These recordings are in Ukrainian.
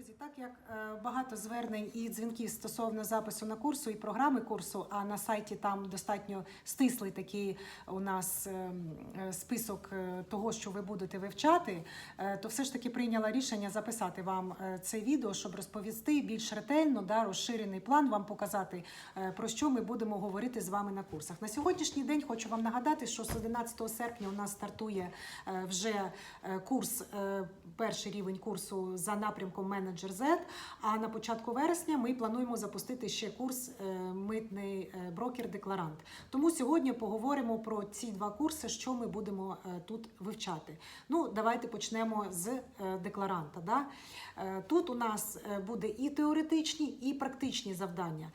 Друзі, так як е, багато звернень і дзвінків стосовно запису на курсу і програми курсу, а на сайті там достатньо стислий такий у нас е, е, список того, що ви будете вивчати, то все ж таки прийняла рішення записати вам це відео, щоб розповісти більш ретельно, да, розширений план вам показати, про що ми будемо говорити з вами на курсах. На сьогоднішній день хочу вам нагадати, що з 11 серпня у нас стартує вже курс, перший рівень курсу за напрямком менеджер Z. А на початку вересня ми плануємо запустити ще курс е, митний е, брокер-декларант. Тому сьогодні поговоримо про ці два курси, що ми будемо е, тут вивчати. Ну, давайте почнемо з декларанта. Да? Тут у нас буде і теоретичні, і практичні завдання.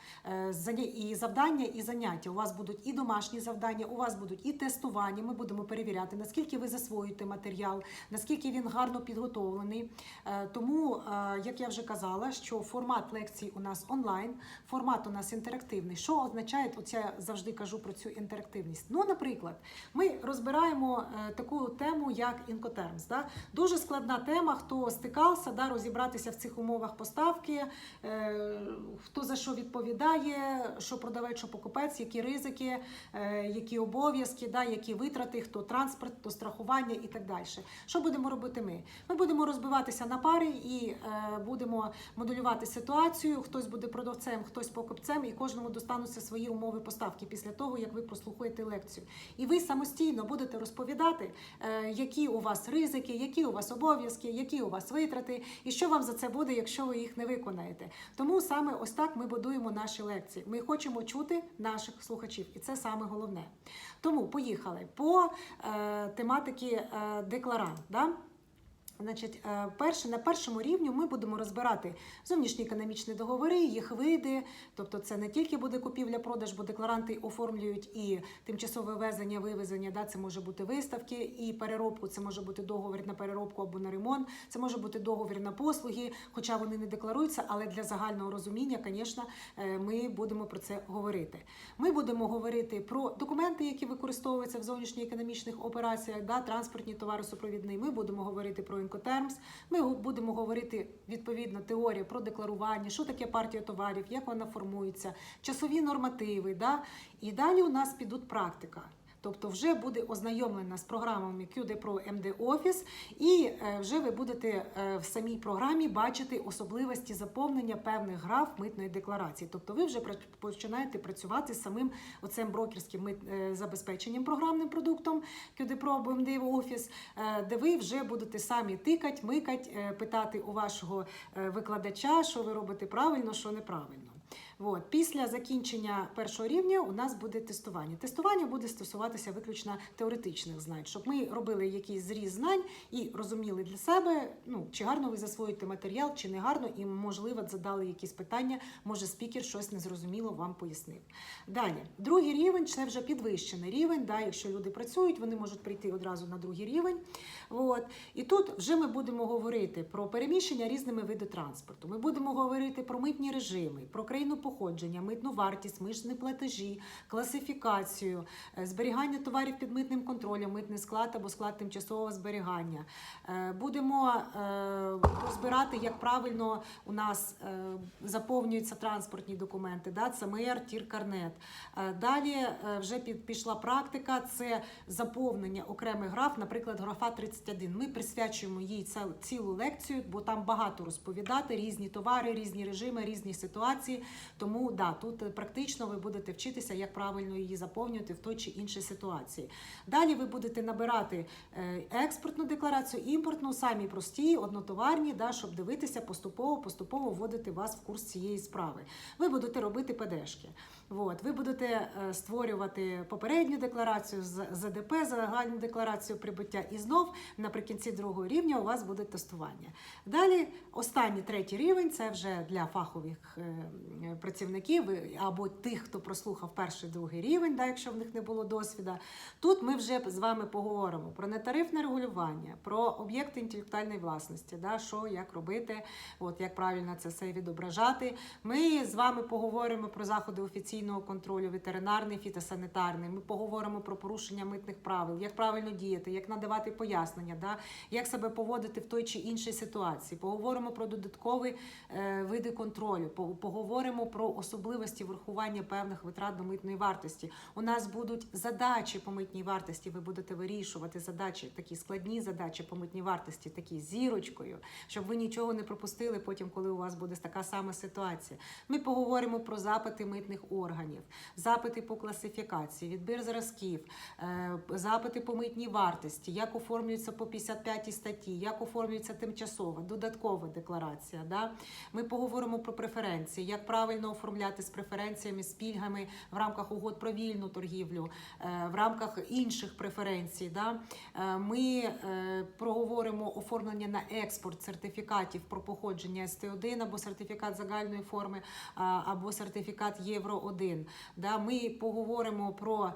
І завдання, і заняття. У вас будуть і домашні завдання, у вас будуть і тестування. Ми будемо перевіряти, наскільки ви засвоюєте матеріал, наскільки він гарно підготовлений. Тому, як я вже казала, що формат лекцій у нас онлайн, формат у нас інтерактивний. Що означає, оце я завжди кажу про цю інтерактивність? Ну, наприклад, ми розбираємо е, таку тему, як інкотермс. Да? Дуже складна тема, хто стикався, да, розібратися в цих умовах поставки, е, хто за що відповідає, що продавець, що покупець, які ризики, е, які обов'язки, да, які витрати, хто транспорт, хто страхування і так далі. Що будемо робити ми? Ми будемо розбиватися на пари і е, будемо моделювати ситуацію. Хтось буде продавцем, хтось покупцем, і кожному достануться свої умови поставки після того, як ви прослухаєте лекцію. І ви самостійно будете розповідати, е, які у вас ризики, які у вас обов'язки, які у вас витрати, і що вам за це буде, якщо ви їх не виконаєте. Тому саме ось так ми будуємо наші лекції. Ми хочемо чути наших слухачів, і це саме головне. Тому поїхали по е, тематики е, декларант. Да? Значить, е, перше, на першому рівні ми будемо розбирати зовнішні економічні договори, їх види. Тобто, це не тільки буде купівля-продаж, бо декларанти оформлюють і тимчасове везення, вивезення. Да, це може бути виставки, і переробку. Це може бути договір на переробку або на ремонт. Це може бути договір на послуги, хоча вони не декларуються, але для загального розуміння, звісно, е, ми будемо про це говорити. Ми будемо говорити про документи, які використовуються в зовнішньоекономічних операціях, да, транспортні товари супровідні. Ми будемо говорити про інкотермс. Ми будемо говорити відповідно теорія про декларування, що таке партія товарів, як вона формується, часові нормативи. Да? І далі у нас підуть практика. Тобто вже буде ознайомлена з програмами QD Pro MD Office, і е, вже ви будете е, в самій програмі бачити особливості заповнення певних граф митної декларації. Тобто ви вже починаєте працювати з самим оцим брокерським мит, е, забезпеченням програмним продуктом QD або MD Office, де ви вже будете самі тикать, микать, е, питати у вашого викладача, що ви робите правильно, що неправильно. От. Після закінчення першого рівня у нас буде тестування. Тестування буде стосуватися виключно теоретичних знань, щоб ми робили якийсь зріз знань і розуміли для себе, ну, чи гарно ви засвоїте матеріал, чи не гарно, і, можливо, задали якісь питання, може, спікер щось незрозуміло вам пояснив. Далі, другий рівень це вже підвищений рівень. Да, якщо люди працюють, вони можуть прийти одразу на другий рівень. От. І тут вже ми будемо говорити про переміщення різними видами транспорту. Ми будемо говорити про митні режими, про країну походження, митну вартість, митні платежі, класифікацію, е, зберігання товарів під митним контролем, митний склад або склад тимчасового зберігання. Е, Будемо е, розбирати, як правильно у нас заповнюються транспортні документи, да, ЦМР, тір-карнет. Далі вже пішла практика, це заповнення окремих граф, наприклад, графа 31. Ми присвячуємо їй цілу лекцію, бо там багато розповідати, різні товари, різні режими, різні ситуації. Тому да, тут е, практично ви будете вчитися, як правильно її заповнювати в той чи іншій ситуації. Далі ви будете набирати е, експортну декларацію, імпортну, самі прості, однотоварні, да, щоб дивитися поступово, поступово вводити вас в курс цієї справи. Ви будете робити ПДшки. От. Ви будете е, створювати попередню декларацію, з- ЗДП, загальну декларацію прибуття, і знов наприкінці другого рівня у вас буде тестування. Далі, останній третій рівень це вже для фахових працівників або тих, хто прослухав перший другий рівень, да, якщо в них не було досвіду. Тут ми вже з вами поговоримо про нетарифне регулювання, про об'єкти інтелектуальної власності, да, що як робити, от як правильно це все відображати. Ми з вами поговоримо про заходи офіційного контролю, ветеринарний, фітосанітарний. Ми поговоримо про порушення митних правил, як правильно діяти, як надавати пояснення, да, як себе поводити в той чи іншій ситуації. Поговоримо про додаткові е, види контролю. по- Поговоримо про особливості врахування певних витрат до митної вартості. У нас будуть задачі по митній вартості. Ви будете вирішувати задачі, такі складні задачі по митній вартості, такі зірочкою, щоб ви нічого не пропустили потім, коли у вас буде така сама ситуація. Ми поговоримо про запити митних органів, запити по класифікації, відбір зразків, е, запити по митній вартості, як оформлюються по 55 статті, як оформлюється тимчасова, додаткова декларація. Да? Ми поговоримо про преференції, як правильно оформляти з преференціями, з пільгами в рамках угод про вільну торгівлю, е, в рамках інших преференцій. Е, Ми е, проговоримо оформлення на експорт сертифікатів про походження СТ1 або сертифікат загальної форми, або сертифікат Євро 1. Да? Ми поговоримо про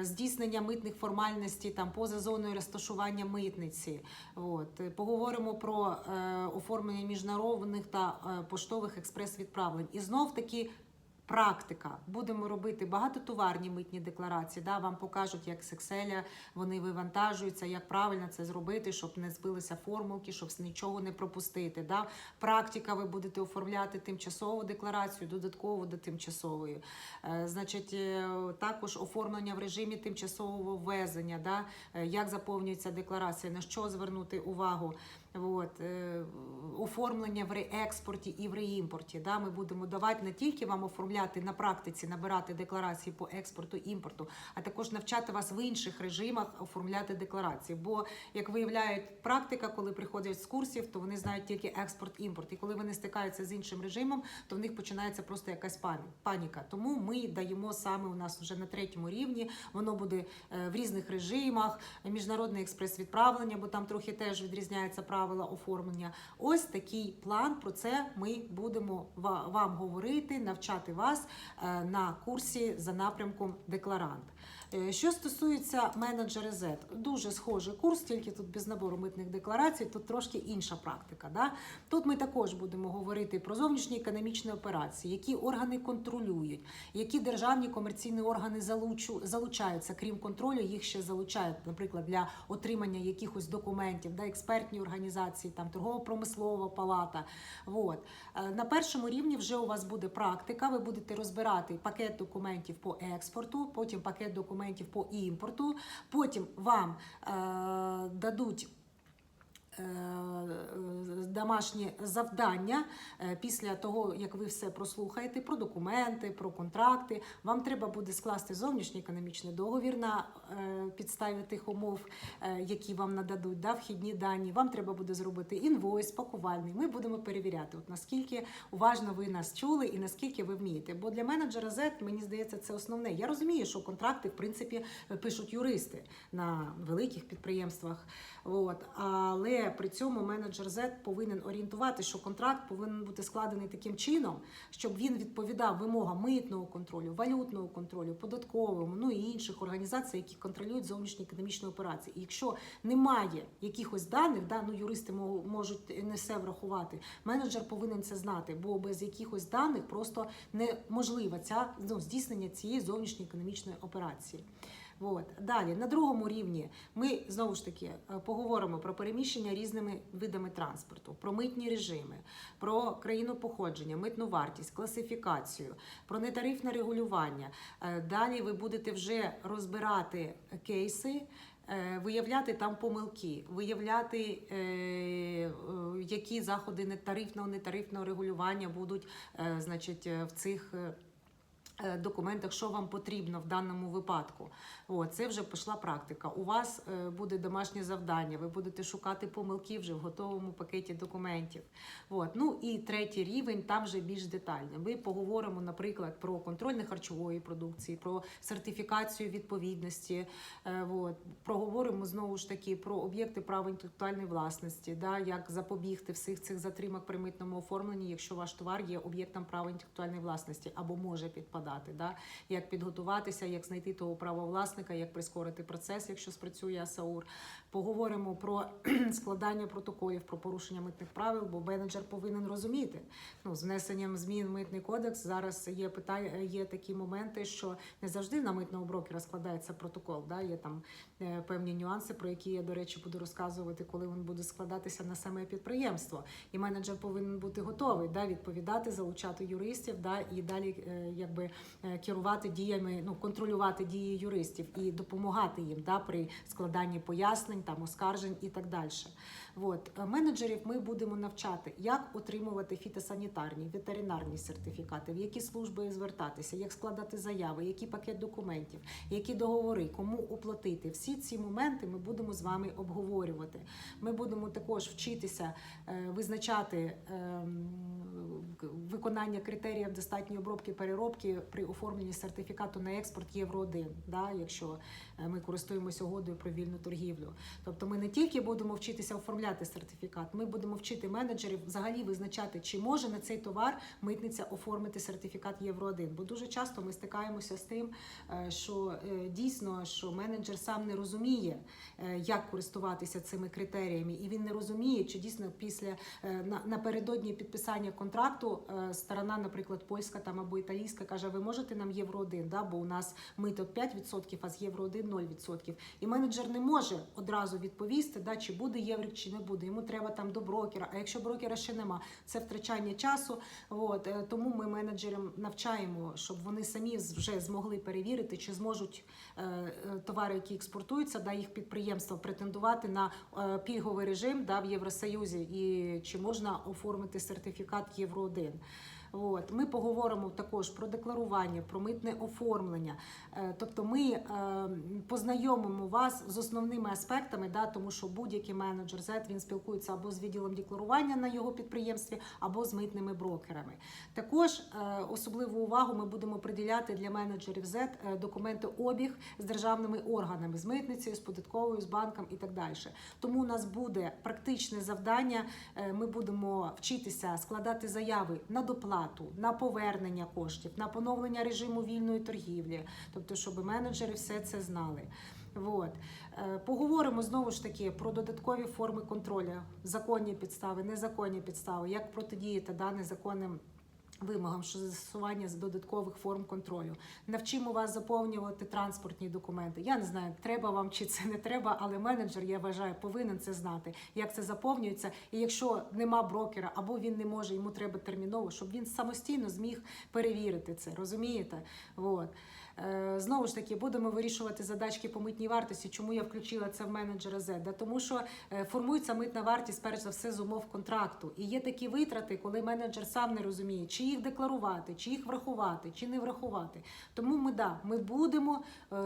здійснення митних формальностей там поза зоною розташування митниці. От. Поговоримо про оформлення міжнародних та поштових експрес-відправлень. І знов таки. Практика. Будемо робити багатотоварні митні декларації. Да? Вам покажуть, як Excel вони вивантажуються, як правильно це зробити, щоб не збилися формулки, щоб нічого не пропустити. Да? Практика, ви будете оформляти тимчасову декларацію, додатково до тимчасової. Е, Значить, е, також оформлення в режимі тимчасового ввезення, да? Е, як заповнюється декларація, на що звернути увагу. От, е, оформлення в реекспорті і в реімпорті. Да? Ми будемо давати не тільки вам оформляти на практиці, набирати декларації по експорту імпорту, а також навчати вас в інших режимах оформляти декларації. Бо, як виявляє практика, коли приходять з курсів, то вони знають тільки експорт-імпорт. І коли вони стикаються з іншим режимом, то в них починається просто якась паніка. Тому ми даємо саме у нас вже на третьому рівні. Воно буде е, в різних режимах, міжнародне експрес-відправлення, бо там трохи теж відрізняються правила оформлення. Ось такий план. Про це ми будемо вам говорити, навчати вас е, на курсі за напрямком декларант. Е, Що стосується менеджера Z, дуже схожий курс, тільки тут без набору митних декларацій, тут трошки інша практика. Да? Тут ми також будемо говорити про зовнішні економічні операції, які органи контролюють, які державні комерційні органи залучаються. Крім контролю, їх ще залучають, наприклад, для отримання якихось документів, да, експертні організації, там торгово-промислова палата. Вот. Е, На першому рівні вже у вас буде практика. Ви будете розбирати пакет документів по експорту, потім пакет документів по імпорту. Потім вам е, дадуть. Е, Домашні завдання е, після того, як ви все прослухаєте про документи, про контракти. Вам треба буде скласти зовнішній економічний договір на е, підставі тих умов, які вам нададуть, да, вхідні дані. Вам треба буде зробити інвойс, пакувальний. Ми будемо перевіряти, от наскільки уважно ви нас чули і наскільки ви вмієте. Бо для менеджера Z, мені здається, це основне. Я розумію, що контракти в принципі пишуть юристи на великих підприємствах. От. Але при цьому менеджер Z повинен орієнтувати, що контракт повинен бути складений таким чином, щоб він відповідав вимогам митного контролю, валютного контролю, податковому, ну і інших організацій, які контролюють зовнішні економічні операції. І якщо немає якихось даних, да, ну юристи мо- можуть не все врахувати. Менеджер повинен це знати, бо без якихось даних просто неможливо ця ну, здійснення цієї зовнішньої економічної операції. От. Далі, на другому рівні, ми знову ж таки е, поговоримо про переміщення різними видами транспорту, про митні режими, про країну походження, митну вартість, класифікацію, про нетарифне регулювання. Е, Далі ви будете вже розбирати кейси. е, Виявляти там помилки, виявляти, які заходи нетарифного, нетарифного регулювання будуть значить, в цих Документах, що вам потрібно в даному випадку, От, це вже пішла практика. У вас е, буде домашнє завдання, ви будете шукати помилки вже в готовому пакеті документів. От. Ну і третій рівень там вже більш детально. Ми поговоримо, наприклад, про контроль нехарчової продукції, про сертифікацію відповідності. Е, От. Проговоримо знову ж таки про об'єкти права інтелектуальної власності, да, як запобігти всіх цих затримок при митному оформленні, якщо ваш товар є об'єктом права інтелектуальної власності або може підпадати. Да, як підготуватися, як знайти того правовласника, як прискорити процес, якщо спрацює АСАУР. Поговоримо про складання протоколів про порушення митних правил, бо менеджер повинен розуміти. Ну, з внесенням змін в митний кодекс зараз є питання, є такі моменти, що не завжди на митного брокера складається протокол. Да? Є там е, певні нюанси, про які я, до речі, буду розказувати, коли він буде складатися на саме підприємство. І менеджер повинен бути готовий да, відповідати, залучати юристів, да, і далі е, якби е, керувати діями, ну контролювати дії юристів і допомагати їм да, при складанні пояснень, там оскаржень і так далі. От е, менеджерів ми будемо навчати, як отримувати фітосанітарні, ветеринарні сертифікати, в які служби звертатися, як складати заяви, який пакет документів, які договори, кому оплатити. Всі ці моменти ми будемо з вами обговорювати. Ми будемо також вчитися е, визначати ем, виконання критеріїв достатньої обробки переробки при оформленні сертифікату на експорт Євро 1 да, якщо е, ми користуємося угодою про вільну торгівлю. Тобто ми не тільки будемо вчитися оформляти сертифікат, ми будемо вчити менеджерів взагалі визначати, чи може на цей товар митниця оформити сертифікат Євро 1 Бо дуже часто ми стикаємося з тим, е, що е, дійсно що менеджер сам не розуміє, як користуватися цими критеріями, і він не розуміє, чи дійсно після на- напередодні підписання контракту е, сторона, наприклад, польська там або італійська, каже: ви можете нам євро 1 да? бо у нас мито 5%, а з євро 1 0%. І менеджер не може одразу відповісти, да, чи буде єврик, чи не буде. Йому треба там до брокера. А якщо брокера ще нема, це втрачання часу. От е, тому ми менеджерам навчаємо, щоб вони самі вже змогли перевірити, чи зможуть е, е, товари, які експортуються, да, їх підприємства претендувати на пільговий режим да, в Євросоюзі, і чи можна оформити сертифікат Євро 1 и. От ми поговоримо також про декларування, про митне оформлення. Е, Тобто, ми е, познайомимо вас з основними аспектами, да, тому що будь-який менеджер Z, він спілкується або з відділом декларування на його підприємстві, або з митними брокерами. Також е, особливу увагу ми будемо приділяти для менеджерів Z документи обіг з державними органами, з митницею, з податковою, з банком і так далі. Тому у нас буде практичне завдання. Ми будемо вчитися складати заяви на доплату, на повернення коштів, на поновлення режиму вільної торгівлі, тобто, щоб менеджери все це знали. От. Е, Поговоримо знову ж таки про додаткові форми контролю, законні підстави, незаконні підстави, як протидіяти да, незаконним вимогам щодо застосування з додаткових форм контролю. Навчимо вас заповнювати транспортні документи. Я не знаю, треба вам чи це не треба, але менеджер, я вважаю, повинен це знати, як це заповнюється. І якщо нема брокера або він не може, йому треба терміново, щоб він самостійно зміг перевірити це. Розумієте? От. Е, Знову ж таки, будемо вирішувати задачки по митній вартості. Чому я включила це в менеджера Z? Да тому що е, формується митна вартість, перш за все, з умов контракту. І є такі витрати, коли менеджер сам не розуміє, чи їх декларувати, чи їх врахувати, чи не врахувати. Тому ми да, ми будемо е,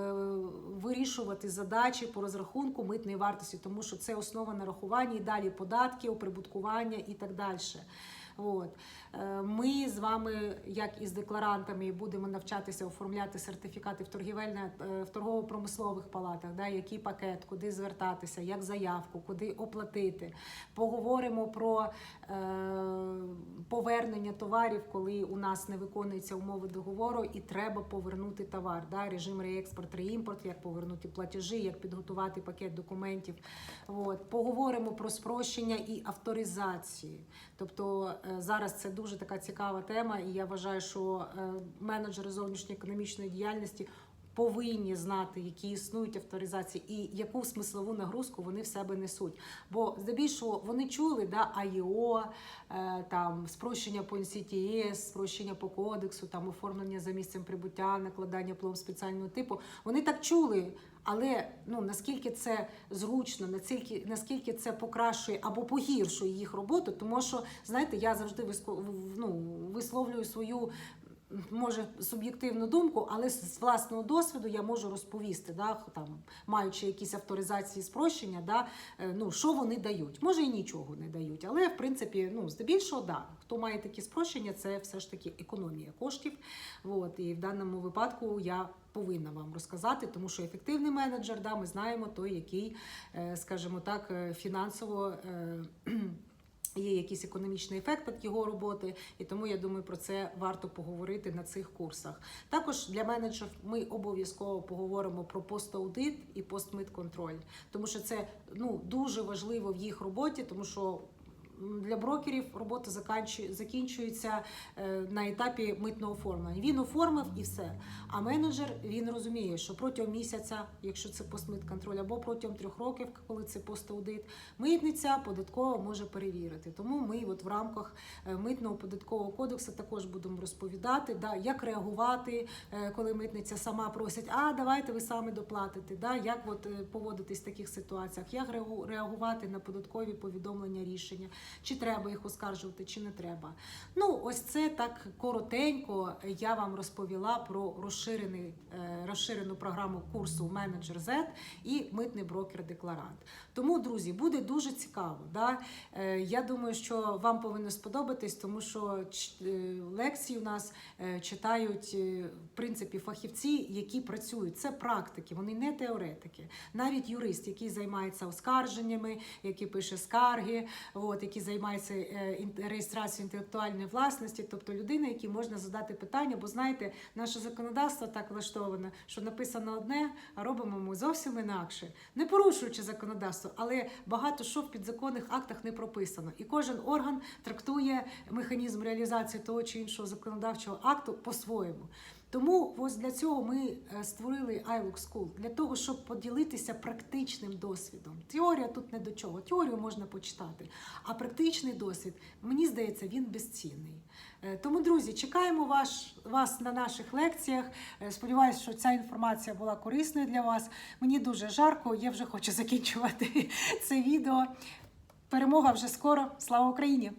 вирішувати задачі по розрахунку митної вартості, тому що це основа нарахування і далі податки, оприбуткування і так далі. От. Е, Ми з вами, як і з декларантами, будемо навчатися оформляти сертифікати в торгівельне е, в торгово-промислових палатах, да, який пакет, куди звертатися, як заявку, куди оплатити. Поговоримо про е, повернення товарів, коли у нас не виконуються умови договору, і треба повернути товар. Да, режим реекспорт, реімпорт, як повернути платежі, як підготувати пакет документів. От. Поговоримо про спрощення і авторизацію. Тобто зараз це дуже така цікава тема, і я вважаю, що е, менеджери зовнішньоекономічної діяльності повинні знати, які існують авторизації, і яку смислову нагрузку вони в себе несуть. Бо здебільшого вони чули да, АІО, е, там спрощення по NCTS, спрощення по кодексу, там оформлення за місцем прибуття, накладання пломб спеціального типу. Вони так чули. Але ну наскільки це зручно, наскільки наскільки це покращує або погіршує їх роботу, тому що знаєте, я завжди ну, висловлюю свою може суб'єктивну думку, але з власного досвіду я можу розповісти, да, там, маючи якісь авторизації спрощення, да, е, ну, що вони дають. Може і нічого не дають, але в принципі, ну, здебільшого, да, хто має такі спрощення, це все ж таки економія коштів. От, і в даному випадку я повинна вам розказати, тому що ефективний менеджер, да, ми знаємо той, який, е, скажімо так, е, фінансово. Є якийсь економічний ефект від його роботи, і тому я думаю, про це варто поговорити на цих курсах. Також для менеджерів ми обов'язково поговоримо про пост-аудит і постмит-контроль, тому що це ну дуже важливо в їх роботі, тому що. Для брокерів робота закінчується е, на етапі митного оформлення. Він оформив і все. А менеджер він розуміє, що протягом місяця, якщо це постмит-контроль, або протягом трьох років, коли це пост-аудит, митниця податкова може перевірити. Тому ми от в рамках е, митного податкового кодексу також будемо розповідати, да, як реагувати, е, коли митниця сама просить, а давайте ви самі доплатите, да, як от, поводитись в таких ситуаціях, як реагу- реагувати на податкові повідомлення рішення, чи треба їх оскаржувати, чи не треба. Ну, ось це так коротенько я вам розповіла про е, розширену програму курсу Менеджер Z і митний брокер-декларант. Тому, друзі, буде дуже цікаво. Да? Е, Я думаю, що вам повинно сподобатись, тому що е, лекції у нас читають в принципі фахівці, які працюють. Це практики, вони не теоретики. Навіть юрист, який займається оскарженнями, який пише скарги, от, який займається е, реєстрацією інтелектуальної власності, тобто людина, якій можна задати питання, бо знаєте, наше законодавство так влаштоване, що написано одне, а робимо ми зовсім інакше, не порушуючи законодавство, але багато що в підзаконних актах не прописано. І кожен орган трактує механізм реалізації того чи іншого законодавчого акту по-своєму. Тому ось для цього ми е, створили iLook School, для того, щоб поділитися практичним досвідом. Теорія тут не до чого. Теорію можна почитати, а практичний досвід, мені здається, він безцінний. Е, Тому, друзі, чекаємо ваш, вас на наших лекціях. Е, Сподіваюся, що ця інформація була корисною для вас. Мені дуже жарко, я вже хочу закінчувати це відео. Перемога вже скоро. Слава Україні!